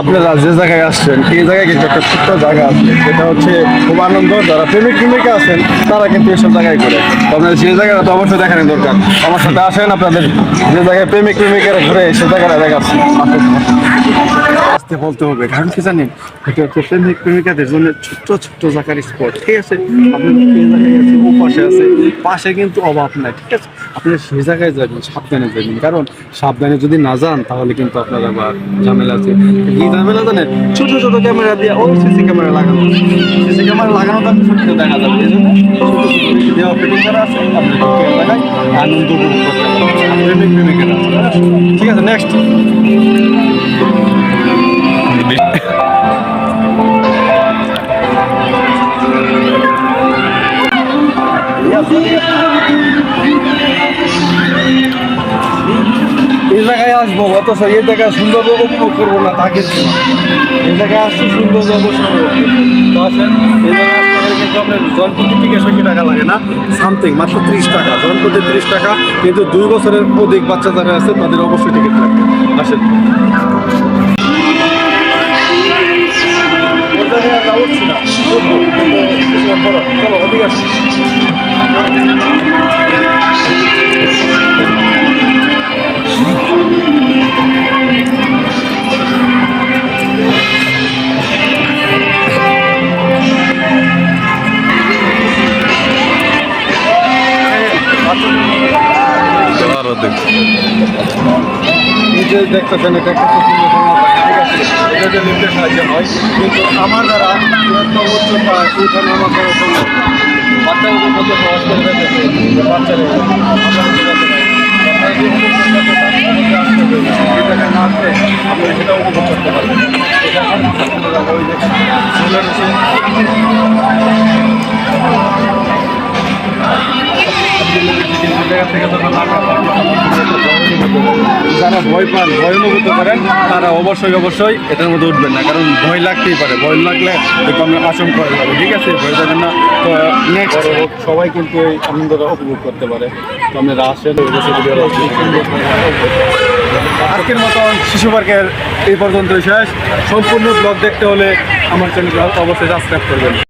আপনারা যে জায়গায় আসছেন, এই জায়গায় কিন্তু একটা ছোট্ট জায়গা আছে। যেটা হচ্ছে খুব আনন্দ, যারা প্রেমিক প্রেমিকা আছেন, তারা কিন্তু এসব জায়গায় করে আপনাদের সেই জায়গাটা তো অবশ্যই দেখানো দরকার। আমার সাথে আসেন আপনাদের, যে জায়গায় প্রেমিক প্রেমিকারা ঘুরে সে জায়গাটা দেখাচ্ছি। আসতে বলতে হবে, কারণ কি জানেন, এটা হচ্ছে প্রেমিক প্রেমিকাদের জন্য ছোট্ট ছোট্ট জায়গার স্পট ঠিক আছে? আপনি এই জায়গায় আছে ও পাশে আছে, পাশে কিন্তু অভাব নাই, ঠিক আছে? আপনি সেই জায়গায় যাবেন, সাবধানে যাবেন। কারণ সাবধানে যদি না যান, তাহলে কিন্তু আপনার আবার ঝামেলা আছে। কি ঝামেলা জানেন ছোট ছোট ক্যামেরা দিয়ে ও সিসি ক্যামেরা লাগানো সিসি ক্যামেরা লাগানো তার ছোট দেখা যাবে, এই জন্য আছে আনন্দ ঠিক আছে? নেক্সট আসব, অথচ এই জায়গায় সুন্দর উপভোগ করব না তা কিন্তু না। এই জায়গায় আসছি সুন্দর অবশ্যই তো টাকা লাগে না? সামথিং মাত্র টাকা ত্রিশ টাকা, কিন্তু দুই বছরের অধিক বাচ্চা যারা আছে, তাদের অবশ্যই ওই জায়গায় আর যাচ্ছি না। উঠবো, কিন্তু কিছুক্ষণ পর। চলো ওদিকে আসি এই যে দেখতেছেন এটা খুব সুন্দর ঠিক আছে এটা যে লিফটের সাহায্যে হয় কিন্তু আমার দ্বারা উচ্চতা উঠানো আমার দ্বারা সম্ভব না। বাচ্চাদের কত সহজ করে দিতেছে বাচ্চারা আমরা ঠিক আছে ভাই। আপনারা যারা ভয় পান ভয় অনুভূত করেন তারা অবশ্যই অবশ্যই এটার মধ্যে উঠবেন না কারণ ভয় লাগতেই পারে। ভয় লাগলে আপনার আশঙ্কা হয়ে যাবে ঠিক আছে? ভয় যাবেন না। তো নেক্সট সবাই কিন্তু এই আনন্দটা উপভোগ করতে পারে। তো আপনারা আসেন আজকের মতন শিশু পার্কের এই পর্যন্ত শেষ। সম্পূর্ণ ব্লগ দেখতে হলে আমার চ্যানেল অবশ্যই সাবস্ক্রাইব করবেন।